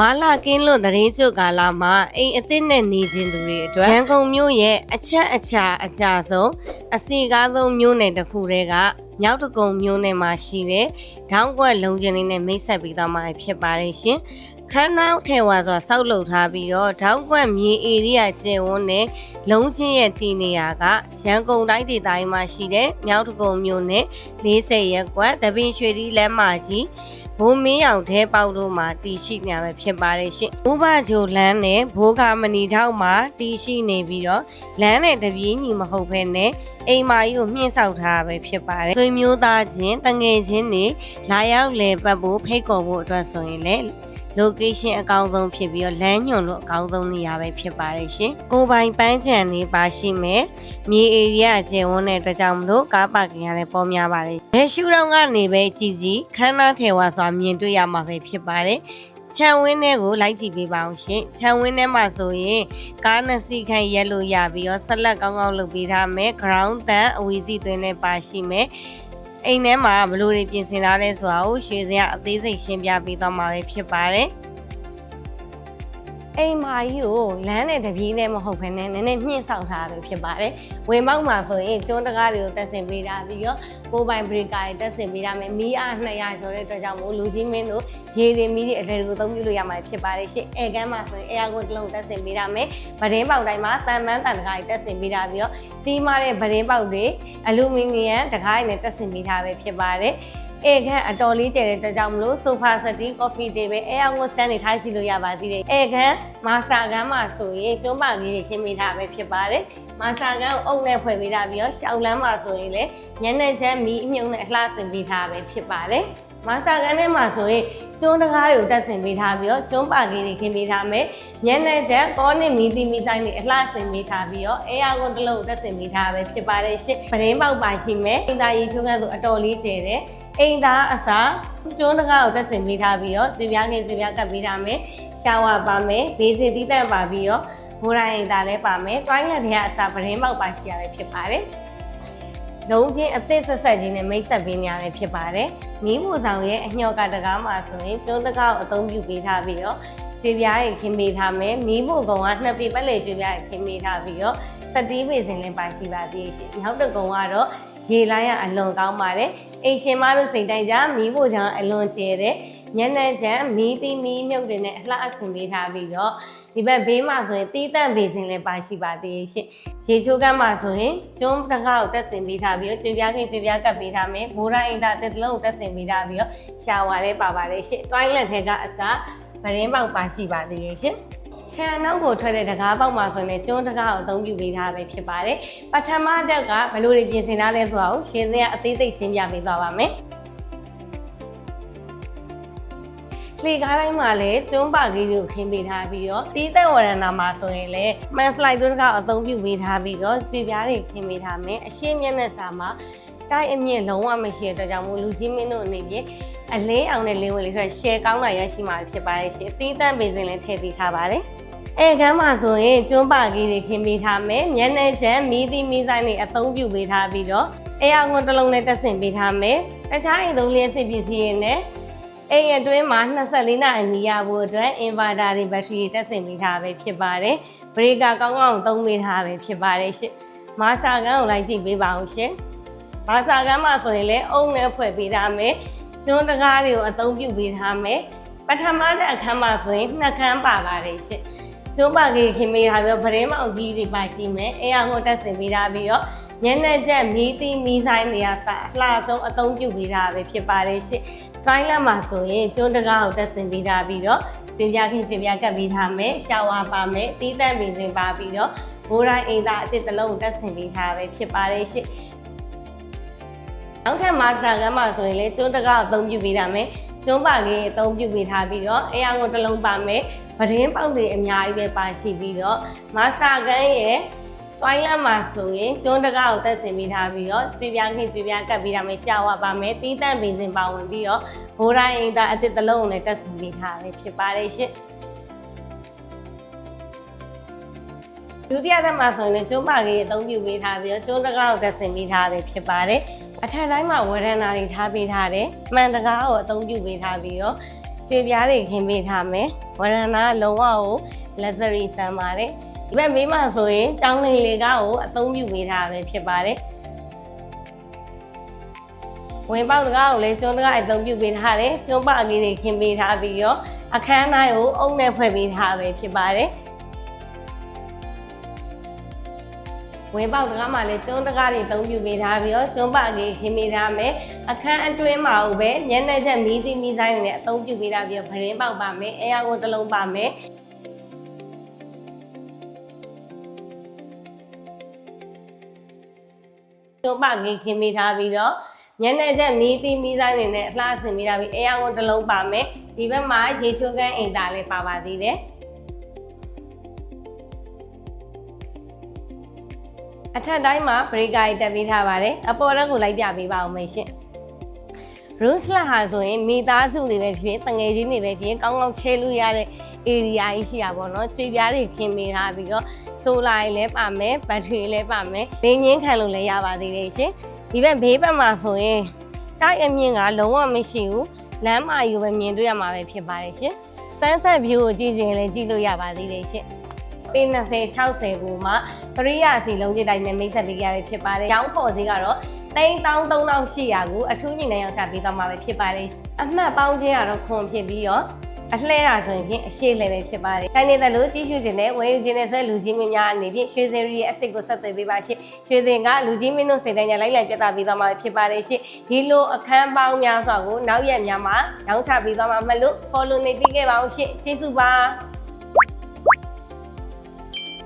ဘာလာကင်းလွတ်သတင်းချုပ်ကာလမှာအိမ်အသစ်နဲ့နေခြင်းသူတွေအတွက်ရန်ကုန်မြို့ရဲ့အချက်အချာအကြဆုံးအစီကားဆုံးမြို့နယ်တစ်ခုတည်းက မြောက်တကုံမြို့နယ်မှာရှိတဲ့ဒေါင်းကွက်လုံးချင်းလေးနဲ့မိတ်ဆက်ပြီးသားမှာဖြစ်ပါတယ်ရှင်ခန်းနောက်ထဲဝါဆိုတာစောက်လုပ်ထားပြီးတော့ဒေါင်းကွက်မြေဧရိယာကျယ်ဝန်းနဲ့လုံးချင်းရဲ့တည်နေရာကရန်ကုန်တိုင်းဒေသကြီးမှာရှိတဲ့မြောက်တကုံမြို့နယ်40ရပ်ကွက်တပင်ရွှေဒီလမ်းမကြီးဘိုးမင်းအောင်ထဲပေါက်တို့မှာတည်ရှိနေရပဲဖြစ်ပါတယ်ရှင်။ဥပဂျိုလန်းနဲ့ဘိုးကမဏီထောက်မှာတည်ရှိနေပြီးတော့လမ်းနဲ့တပြေးညီမဟုတ်ဘဲနဲ့ အိမ်မာကြီးကိုမြင့်ဆောက်ထားတာပဲဖြစ်ပါတယ်။ဆွေမျိုးသားချင်းတငယ်ချင်းတွေလာရောက်လည်ပတ်ဖို့ဖိတ်ခေါ်ဖို့အတွက်ဆိုရင်လည်း location အကောင်းဆုံးဖြစ်ပြီးတော့လမ်းညွန်လို့အကောင်းဆုံးနေရာပဲဖြစ်ပါတယ်ရှင်။ကိုယ်ပိုင်ပန်းချံနေပါရှိမယ်။မြေဧရိယာအကျယ်ဝန်းတဲ့အတွက်ကြောင့်မလို့ကားပါကင်ရလည်းပေါ်များပါတယ်။ဘယ်ရှုထောင့်ကနေပဲကြည်ကြည်ခန်းနာထေဝါစွာမြင်တွေ့ရမှာပဲဖြစ်ပါတယ်။ ခြံဝင်းထဲကိုလိုက်ကြည့်ပေးပါအောင်ရှင်ခြံဝင်းထဲမှာဆိုရင်ကားနှစ်စီးခန့်ရက်လို့ရပြီးတော့ဆက်လက်ကောင်းကောင်းလုပ်ပေးထားမယ် ground တန်အဝီစီသွင်းနဲ့ပါရှိမယ်အိမ်ထဲမှာဘလို့တွေပြင်ဆင်ထားလဲဆိုတာကိုရှေ့စရာအသေးစိတ်ရှင်းပြပေးသွားမှာပဲဖြစ်ပါတယ် အိမ်မာကြီးကိုလမ်းနဲ့တပြေးနဲ့မဟုတ်ဘဲနဲ့နည်းနည်းမြင့်ဆောင်ထားတာပဲဖြစ်ပါတယ်။ဝင်ပေါက်မှာဆိုရင်ကျွန်းတကားတွေကိုတက်ဆင်ပေးထားပြီးတော့ကိုယ်ပိုင်ဘရိကာတွေတက်ဆင်ပေးထားမယ်။မီးအား200ကျော်တဲ့အတွက်ကြောင့်မို့လူကြီးမင်းတို့ရေတွေမီးတွေအလဲတွေကိုသုံးပြုလို့ရမှာဖြစ်ပါတယ်ရှင့်။အဲကန်းမှာဆိုရင် air con တစ်လုံးတက်ဆင်ပေးထားမယ်။ဗရင်းပေါက်တိုင်းမှာတန်မန်းတန်တကားတွေတက်ဆင်ပေးထားပြီးတော့ကြီးမားတဲ့ဗရင်းပေါက်တွေအလူမီနီယံတကားတွေနဲ့တက်ဆင်ပေးထားပဲဖြစ်ပါတယ်။ အေခန့်အတော်လေးကျယ်တဲ့အတွက်ကြောင့်မလို့ဆိုဖာစတီကော်ဖီတေးပဲအဲအောင်ကိုစတန်နေထားရှိလို့ရပါသေးတယ်အဲခန့်မာစတာကန်းမှာဆိုရင်ကျုံးပါကြီးတွေခင်းမိထားပဲဖြစ်ပါတယ်မာစတာကန်းကိုအုပ်နဲ့ဖွဲ့ပေးထားပြီးတော့ရှောက်လန်းမှာဆိုရင်လည်းညနေချမ်းမီးအမြုံနဲ့အလှဆင်ပေးထားပဲဖြစ်ပါတယ်မာစာကန်ထဲမှာဆိုရင်ကျွန်းတကားတွေကိုတက်ဆင်ပေးထားပြီးတော့ကျွန်းပါကင်းတွေခင်းပေးထားမယ်။ညနေချက်ကောနစ်မီတီမီတိုင်းတွေအလှဆင်ပေးထားပြီးတော့အဲယာကွန်တစ်လုံးတက်ဆင်ပေးထားပဲဖြစ်ပါတယ်ရှင့်။ပရင်းပေါက်ပါရှိမယ်။အင်တာရီချုံကဆိုအတော်လေးကျယ်တယ်။ အိမ်သားအစားကျွန်းတကားကိုတက်ဆင်ပေးထားပြီးတော့ကျွေပြားခင်းကျွေပြားကပ်ပေးထားမယ်။ရှာဝါပါမယ်။ဘေးစင်တီးတန့်ပါပြီးတော့ဘိုးတိုင်းအိမ်သားလည်းပါမယ်။တွိုင်းလက်တွေကအစားပရင်းပေါက်ပါရှိရပဲဖြစ်ပါတယ်။လုံးချင်းအသစ်ဆက်ဆက်ကြီးနဲ့မိတ်ဆက်ပေးနေရတယ်ဖြစ်ပါတယ်။မီးမိုဆောင်ရဲ့အညော့ကတကားမှာဆိုရင်ကျွန်းတကားကိုအသုံးပြုပေးထားပြီးတော့ကျွေပြားရင်ခင်းပေးထားမယ်။မီးမိုကောင်ကနှစ်ပြပတ်လေကျွေပြားရင်ခင်းပေးထားပြီးတော့စတီးပေစင်လည်းပါရှိပါသေးတယ်ရှင်။နောက်တစ်ကောင်ကတော့ရေလိုင်းရအလွန်ကောင်းပါတယ်။ အိမ်ရှင်မတို့စိတ်တိုင်းကြမီးမိုချောင်အလွန်ကျဲတဲ့ညနေချမ်းမီးတီးမီးမြုပ်တွေနဲ့အလှအဆင်ပေးထားပြီးတော့ဒီဘက်ဘေးမှာဆိုရင်တီးတန့်ဘေစင်လည်းပါရှိပါသေးတယ်ရှင်။ရေချိုးကမ်းမှာဆိုရင်ကျွန်းတကားကိုတက်ဆင်ပေးထားပြီးတော့ကျွေပြားခင်းကျွေပြားကပ်ပေးထားမယ်။ဘိုးရိုင်းအင်တာတက်တလုံးကိုတက်ဆင်ပေးထားပြီးတော့ရှာဝါလည်းပါပါတယ်ရှင်။တွိုင်းလက်ထဲကအစားဗရင်းပေါက်ပါရှိပါသေးတယ်ရှင်။ ခြံနောက်ကိုထွက်တဲ့တကားပေါက်မှာဆိုရင်ကျွန်းတကားကိုအသုံးပြုပေးထားပဲဖြစ်ပါတယ်။ပထမတက်ကဘယ်လိုတွေပြင်ဆင်ထားလဲဆိုတာကိုရှင်းစရာအသေးစိတ်ရှင်းပြပေးသွားပါမယ်။လေကားတိုင်းမှာလည်းကျွန်းပါကြီးတွေကိုခင်းပေးထားပြီးတော့တီးသက်ဝရဏမှာဆိုရင်လည်းမန်စလိုက်တို့တကားအသုံးပြုပေးထားပြီးတော့ကြွေပြားတွေခင်းပေးထားမယ်။အရှင်းမျက်နှာစာမှာ တိုက်အမြင့်လုံးဝမရှိတဲ့အတွက်ကြောင့်မို့လူကြီးမင်းတို့အနေဖြင့်အလင်းအောင်တဲ့လင်းဝင်လေးဆိုတော့ share ကောင်းတာရရှိမှာဖြစ်ပါတယ်ရှင်။တီးတန့်ပေးစဉ်လည်းထည့်ပေးထားပါတယ်။အဲကမ်းမှာဆိုရင်ကျွန်းပါကြီးတွေခင်းပေးထားမယ်မျက်နှာချမ်းမီးသီးမီးဆိုင်တွေအသုံးပြုပေးထားပြီးတော့အဲအောင်တစ်လုံးနဲ့တက်ဆင်ပေးထားမယ်တခြားအိမ်သုံးလျက်စစ်ပစ္စည်းတွေနဲ့အိမ်အတွင်းမှာ24နာရီနေရဖို့အတွက်အင်ဗာတာတွေဘက်ထရီတွေတက်ဆင်ပေးထားပဲဖြစ်ပါတယ်ဘရေကာကောင်းကောင်းသုံးပေးထားပဲဖြစ်ပါတယ်ရှင်မာစာကန်းကိုလိုက်ကြည့်ပေးပါအောင်ရှင် မာစာကန်းမှာဆိုရင်လည်းအုံနဲ့ဖွဲ့ပေးထားမယ်ကျွန်းတကားတွေကိုအသုံးပြုပေးထားမယ်ပထမတဲ့အခန်းမှာဆိုရင်နှစ်ခန်းပါပါတယ်ရှင်ကျိုးပါကြီးခင်မေးထားပြီးတော့ဗရင်မောင်ကြီးတွေပါရှိမယ်အဲအောင်ကိုတက်ဆင်ပေးထားပြီးတော့ညနေချက်မီးတီးမီးဆိုင်တွေကစအလှဆုံးအသုံးပြုပေးထားပဲဖြစ်ပါတယ်ရှင့်။တိုင်းလက်မှာဆိုရင်ကျွန်းတကားကိုတက်ဆင်ပေးထားပြီးတော့ကျွေးပြခင်ကျွေးပြကပ်ပေးထားမယ်ရှောဝါပါမယ်တီးတန့်ပင်စင်ပါပြီးတော့ဘိုးတိုင်းအိမ်သားအစ်စ်တစ်လုံးကိုတက်ဆင်ပေးထားပဲဖြစ်ပါတယ်ရှင့်။ နောက်ထပ်မာစတာကမ်းမှာဆိုရင်လေကျွန်းတကားကိုအသုံးပြုပေးထားမယ်ကျွန်းပါကြီးအသုံးပြုပေးထားပြီးတော့အဲအောင်ကိုတစ်လုံးပါမယ်ပဒင်းပေါက်တွေအများကြီးပဲပါရှိပြီးတော့မဆာကန်းရဲ့တွိုင်းလမ်းမှာဆိုရင်ကျွန်းတကားကိုတက်ဆင်ပေးထားပြီးတော့ကျွေးပြားခင်းကျွေးပြားကပ်ပေးထားမယ်ရှာဝပါမယ်တီးတန့်ပင်စင်ပါဝင်ပြီးတော့ဘိုးတိုင်းအင်တာအစ်စ်တစ်လုံးကိုလည်းတက်ဆင်ပေးထားပဲဖြစ်ပါတယ်ရှင့်ဒုတိယသက်မှာဆိုရင်လည်းကျွန်းပါကြီးအသုံးပြုပေးထားပြီးတော့ကျွန်းတကားကိုတက်ဆင်ပေးထားပဲဖြစ်ပါတယ် အထက်တိုင်းမှာဝရဏာတွေထားပေးထားတယ်မှန်တကားကိုအသုံးပြုပေးထားပြီးတော့ကျွေပြားတွေခင်းပေးထားမယ်ဝရဏလုံးဝကို luxury ဆန်ပါတယ်ဒီဘက်မေးမှဆိုရင်ကျောင်းလေးလေးကကိုအသုံးပြုပေးထားပဲဖြစ်ပါတယ်ဝင်ပေါက်တကားကိုလည်းကျွန်းတကားအသုံးပြုပေးထားတယ်ကျွန်းပအကြီးတွေခင်းပေးထားပြီးတော့အခန်းတိုင်းကိုအုံနဲ့ဖွဲ့ပေးထားပဲဖြစ်ပါတယ် ဝင်ပေါက်တကားမှာလည်းကျွန်းတကားတွေအသုံးပြုပေးထားပြီးတော့ကျွန်းပအကြီးခင်းပေးထားမယ်အခန်းအတွင်းမှာကိုပဲညနေချက်မီးသီးမီးဆိုင်တွေနဲ့အသုံးပြုပေးထားပြီးတော့ဗရင်ပေါက်ပါမယ်အဲယာကိုတစ်လုံးပါမယ်ကျုံပငေးခင်းမိထားပြီးတော့ညနေချက်မီးသီးမီးဆိုင်နေနဲ့အလှဆင်မိထားပြီးအဲယာဝန်တစ်လုံးပါမယ်ဒီဘက်မှာရေချိုးကန်းအိမ်သားလေးပါပါသေးတယ် အထက်တိုင်းမှာဘရိကာကြီးတက်ပေးထားပါတယ်အပေါ်ရက်ကိုလိုက်ပြပေးပါဦးမယ်ရှင် roof လာဟာဆိုရင်မိသားစုတွေပဲဖြစ်တငယ်ချင်းတွေပဲဖြစ်ကောင်းကောင်းချဲလို့ရတဲ့ area ကြီးရှိတာပေါ့နော်ကြွေပြားတွေခင်းပေးထားပြီးတော့ solar ကြီးလည်းပါမယ်ဘက်ထရီလည်းပါမယ်လင်းငင်းခံလို့လည်းရပါသေးတယ်ရှင်ဒီဘက်ဘေးဘက်မှာဆိုရင်တိုက်အမြင့်ကလုံးဝမရှိဘူးလမ်းမယူပဲမြင်တွေ့ရမှာပဲဖြစ်ပါတယ်ရှင် sunset view ကိုကြည့်ရင်လည်းကြည့်လို့ရပါသေးတယ်ရှင် ပေ20 60ကိုမှပရိယာစီလုံးကြီးတိုင်းနဲ့မိတ်ဆက်ပေးကြရဖြစ်ပါတယ်။ရောင်းခေါ်စီကတော့3300ကိုအထူးညီနဲ့ရောက်ချပေးသွားမှာပဲဖြစ်ပါတယ်။အမှတ်ပေါင်းခြင်းကတော့ခွန်ဖြစ်ပြီးတော့အလှဲတာဆိုရင်ဖြင့်အရှိလဲပဲဖြစ်ပါတယ်။တိုင်းနေတဲ့လူကြီးရှုခြင်းနဲ့ဝယ်ယူခြင်းနဲ့ဆွဲလူကြီးမင်းများအနေဖြင့်ရွှေစရီရဲ့အစ်စ်ကိုဆက်သွယ်ပေးပါရှင့်။ရွှေစင်ကလူကြီးမင်းတို့စိတ်တိုင်းနဲ့လိုက်လိုက်ပြသပေးသွားမှာဖြစ်ပါတယ်ရှင့်။ဒီလိုအခန်းပေါင်းများစွာကိုနောက်ရက်များမှာရောင်းချပေးသွားမှာမလို့ follow နေပြီးခဲ့ပါအောင်ရှင့်။ကျေးဇူးပါ။